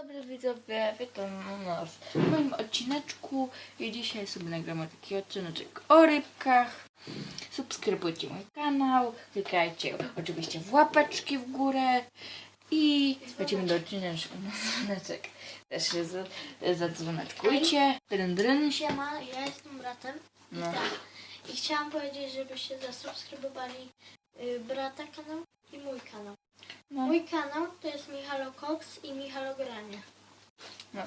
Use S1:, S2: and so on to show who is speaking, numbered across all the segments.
S1: dobry widzowie, witam nas w moim odcineczku i dzisiaj sobie nagramy taki odcineczek o rybkach. Subskrybujcie mój kanał, klikajcie oczywiście w łapeczki w górę i lecimy do odcineczek. Też się za- zadzwoneczkujcie. Dryn, dryn.
S2: Siema, ja jestem bratem.
S1: No.
S2: Tak. I chciałam powiedzieć, żebyście zasubskrybowali y, brata kanał i mój kanał.
S1: No.
S2: Mój kanał to jest Michalo Cox i Michalo Granie.
S1: No,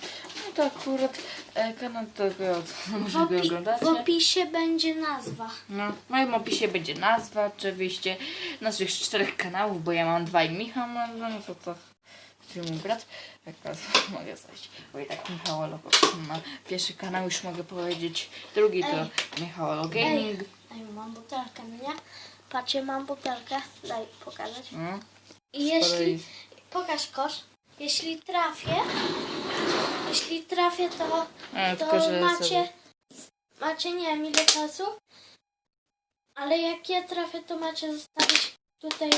S1: no to akurat e, kanał tego, może go oglądacie.
S2: w opisie będzie nazwa.
S1: No, w moim opisie będzie nazwa oczywiście naszych czterech kanałów, bo ja mam dwa i Michał ma no to to czyli mój brat. Jak teraz mogę znaleźć. Bo i tak Michał ma pierwszy kanał, już mogę powiedzieć. Drugi to
S2: Ej.
S1: Michał Gaming.
S2: Ej, mam butelkę, no nie? Patrzcie, mam butelkę. Daj pokazać.
S1: No,
S2: I jeśli... Pokaż kosz. Jeśli trafię... Jeśli trafię, to...
S1: A,
S2: to
S1: tylko, że
S2: macie, macie nie wiem ile czasu, ale jak ja trafię, to macie zostawić tutaj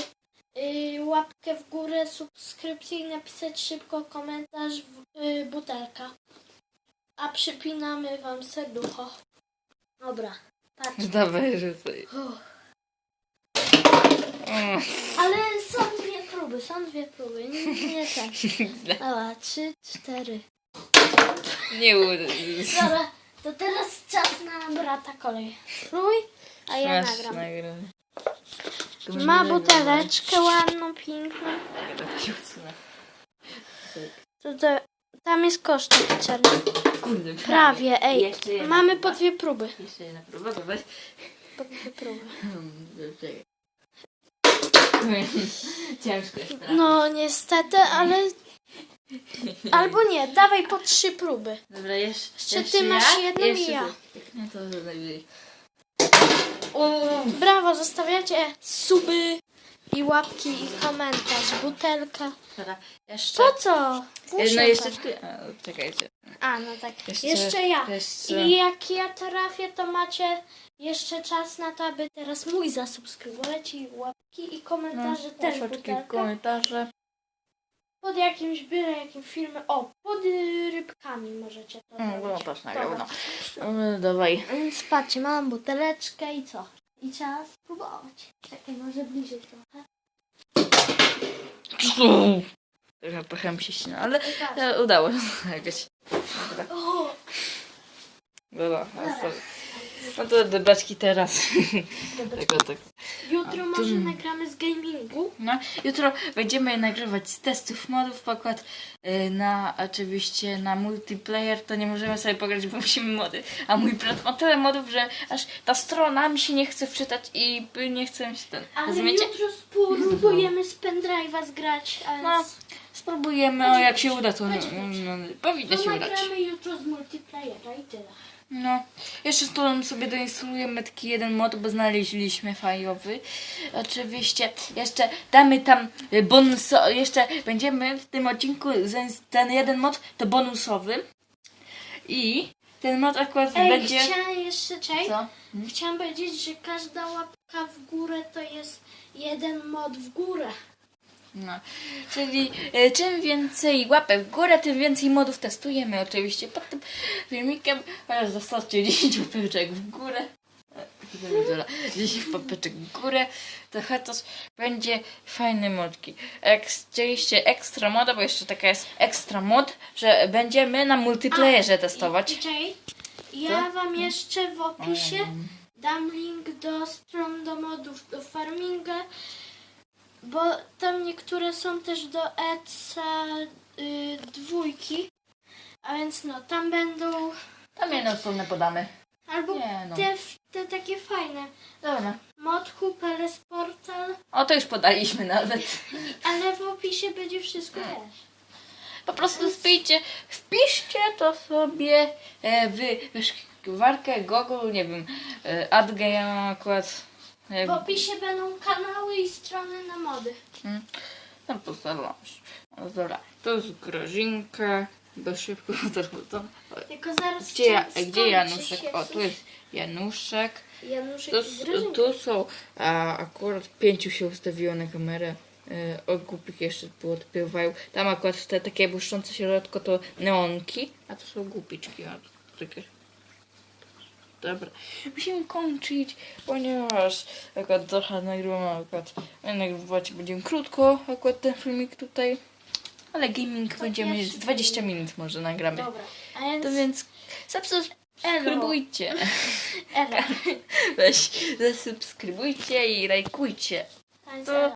S2: y, łapkę w górę, subskrypcję i napisać szybko komentarz w, y, butelka. A przypinamy wam serducho. Dobra, patrz.
S1: Dawaj, że sobie.
S2: Uff.
S1: Mm.
S2: Ale są próby, są dwie próby, nie, nie tak. Dobra, trzy, cztery.
S1: Nie uda.
S2: Dobra, to teraz czas na brata kolej. Spróbuj, a ja
S1: Masz
S2: nagram.
S1: nagrane.
S2: Ma buteleczkę ładną, piękną.
S1: nagrać. Tak się odsunę.
S2: To, to, tam jest koszty czarny.
S1: Kurde,
S2: Prawie, ej.
S1: Jeszcze jedna
S2: Mamy po dwie próby.
S1: Jeszcze jedna próba, weź.
S2: Po dwie próby.
S1: Czekaj. Ciężko jest.
S2: No niestety, ale... Albo nie, dawaj po trzy próby.
S1: Dobra, jeszcze,
S2: Jeszcze ty masz jedną i
S1: jeszcze
S2: ja.
S1: ty. Nie, to najwyżej.
S2: Brawo, zostawiacie suby i łapki i komentarz. Butelka.
S1: Dobra, jeszcze.
S2: Po co?
S1: No
S2: Muszę
S1: jeszcze
S2: tak.
S1: ty. A, czekajcie.
S2: A, no tak.
S1: Jeszcze-
S2: Jeszcze, ja.
S1: jeszcze-
S2: I jak ja trafię, to macie jeszcze czas na to, aby teraz mój zasubskrybować i łapki i komentarze
S1: No,
S2: też
S1: łapeczki,
S2: butelka.
S1: komentarze.
S2: Pod jakimś byle jakim filmem. O, pod y, rybkami możecie to
S1: No, no
S2: zrobić.
S1: patrz, nagrał,
S2: Dobra.
S1: no. no. Dawaj.
S2: Więc patrzcie, mam buteleczkę i co? I trzeba spróbować. Czekaj, może bliżej trochę.
S1: Trochę pechem się ścina, ale e, udało się nagrać. Dobra,
S2: O,
S1: dobra. a sorry. No to do beczki teraz.
S2: dobra.
S1: Tego, tak.
S2: Jutro
S1: A,
S2: może
S1: tu-
S2: nagramy z gamingu.
S1: No, jutro będziemy nagrywać z testów modów, pokład y, na oczywiście na multiplayer, to nie możemy sobie pograć, bo musimy mody. A mój brat ma tyle modów, że aż ta strona mi się nie chce wczytać i nie chce mi się ten.
S2: Ale
S1: Rozumiecie?
S2: jutro spróbujemy z pendrive'a zgrać. A
S1: No,
S2: z...
S1: spróbujemy, o jak się uda, to no, no, powinno
S2: To
S1: się udać.
S2: nagramy jutro z multiplayera i tyle.
S1: No, jeszcze z sobie doinstalujemy taki jeden mod, bo znaleźliśmy fajowy. Oczywiście, jeszcze damy tam y, bonus, jeszcze będziemy w tym odcinku, ten jeden mod to bonusowy. I ten mod akurat
S2: Ej,
S1: będzie...
S2: chciałam jeszcze, czekaj.
S1: Co?
S2: Chciałam powiedzieć, że każda łapka w górę to jest jeden mod w górę.
S1: No, czyli e, czym więcej łapek w górę, tym więcej modów testujemy oczywiście pod tym filmikiem. Chociaż zostawcie 10 łapeczek w górę. E, dobra, 10 łapeczek w górę, to chociaż będzie fajny modki. Jak chcieliście ekstra moda, bo jeszcze taka jest ekstra mod, że będziemy na multiplayerze testować.
S2: I, i czekaj, ja wam jeszcze w opisie dam bo tam niektóre są też do ECA y, dwójki, a więc no, tam będą
S1: Tam jedną stronę podamy.
S2: albo
S1: Nie, no.
S2: te, te takie fajne.
S1: Dobra.
S2: Mod Hooper Portal,
S1: O, to już podaliśmy nawet.
S2: ale w opisie będzie wszystko też.
S1: Po prostu wpijcie, wpiszcie to sobie e, w wyszukiwarkę Google, nie wiem, e, AdGe ja mam akurat. E,
S2: W opisie będą kanały i strony na mody.
S1: mm, no postaram się. Dobra, to jest Grażynka, bo szybko to.
S2: Tylko zaraz
S1: Gdzie, ja, gdzie Januszek?
S2: się
S1: O, tu jest Januszek.
S2: Januszek
S1: Tu, tu są, a akurat pięciu się ustawiło na kamerę. Yy, o głupik jeszcze tu odpływają. Tam akurat te takie błyszczące środko to neonki, a to są głupiczki. A takie... Dobra, musimy kończyć, ponieważ akurat trochę nagrywamy, akurat nagrywać będziemy krótko, akurat ten filmik tutaj, ale gaming będziemy
S2: pierwszy
S1: z 20 minut może nagramy.
S2: Dobra. A więc...
S1: To więc subskrybujcie. Weź, zasubskrybujcie i lajkujcie. To-.